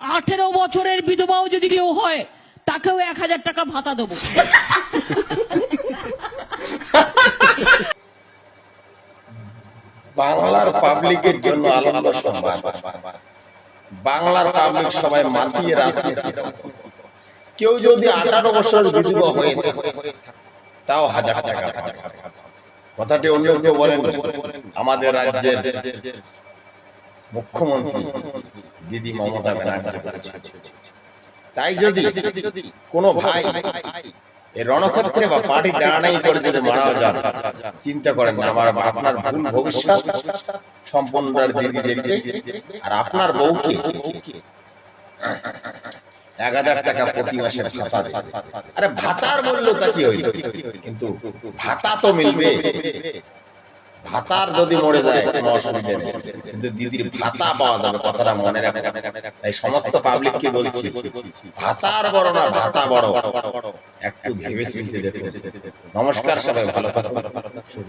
আঠেরো বছরের বিধবাও যদি কেউ হয়, তাকেও এক হাজার টাকা ভাতা দেবো। বাংলার পাবলিকের জন্য সংবাদ। বাংলার পাবলিক সবাই মাতিয়ে কেউ যদি আঠারো বছর হয়ে থাকে, তাও হাজার টাকা কথাটি অন্য কেউ বলেন আমাদের রাজ্যের মুখ্যমন্ত্রী দিদি মমতা ব্যানার্জি বলেছেন। তাই যদি কোনো ভাই এই রণক্ষেত্রে বা পার্টি ডানাই করে যদি মারা যান চিন্তা করেন না আমার আপনার ভুল ভবিষ্যৎ সম্পূর্ণ দিদি দেখবে আর আপনার বউকে এক হাজার টাকা প্রতি মাসে ভাতা আরে ভাতার মূল্যটা কি হইল? কিন্তু ভাতা তো মিলবে। ভাতার যদি মরে যায়, কোনো অসুবিধা নেই। কিন্তু দিদির ভাতা পাওয়া যাবে, কথাটা মনে রাখবে। তাই সমস্ত পাবলিককে বলছি, ভাতার বড় না, ভাতা বড়। একটু ভেবে চিন্তে নমস্কার সবাই, ভালো থাকবেন